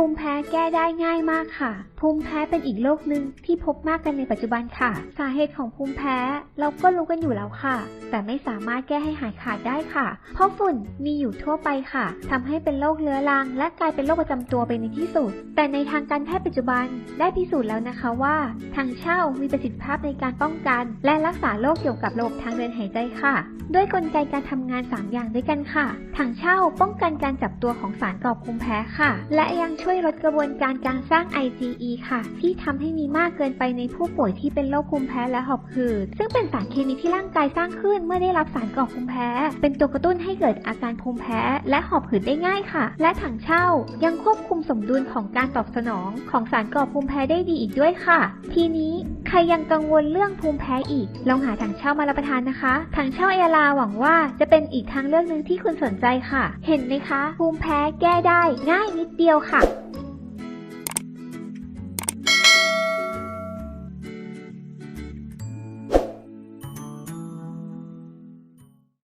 ภูมิแพ้แก้ได้ง่ายมากค่ะ ภูมิแพ้เป็นอีกโรคหนึ่งที่พบมากกันในปัจจุบันค่ะ สาเหตุของภูมิแพ้เราก็รู้กันอยู่แล้วค่ะ แต่ไม่สามารถแก้ให้หายขาดได้ค่ะ เพราะฝุ่นมีอยู่ทั่วไปค่ะทำให้เป็นโรคเรื้อรัง และกลายเป็นโรคประจำตัวไปในที่สุด แต่ในทางการแพทย์ปัจจุบันได้พิสูจน์แล้วนะคะว่า ทางเช่ามีประสิทธิภาพในการป้องกัน และรักษาโรคเกี่ยวกับระบบทางเดินหายใจค่ะ ด้วยกลไกการทำงาน 3 อย่างด้วยกันค่ะถังเช่าป้องกันการจับตัวของสารก่อภูมิแพ้ค่ะ และยังชวยลดกระบวนการการสร้าง IgE ค่ะ ที่ทำให้มีมากเกินไปในผู้ป่วยที่เป็นโรคภูมิแพ้และหอบหืด ซึ่งเป็นสารเคมีที่ร่างกายสร้างขึ้นเมื่อได้รับสารก่อภูมิแพ้ เป็นตัวกระตุ้นให้เกิดอาการภูมิแพ้ และหอบหืดได้ง่ายค่ะ และถังเช่ายังควบคุมสมดุลของการตอบสนอง ของสารก่อภูมิแพ้ได้ดีอีกด้วยค่ะ ทีนี้ใครยังกังวลเรื่องภูมิแพ้อีก ลองหาถังเช่ามารับประทานนะคะ ถังเช่าเอลาหวังว่าจะเป็นอีกทางเลือกหนึ่งที่คุณสนใจค่ะ เห็นไหมคะ ภูมิแพ้แก้ได้ ง่ายนิดเดียวค่ะ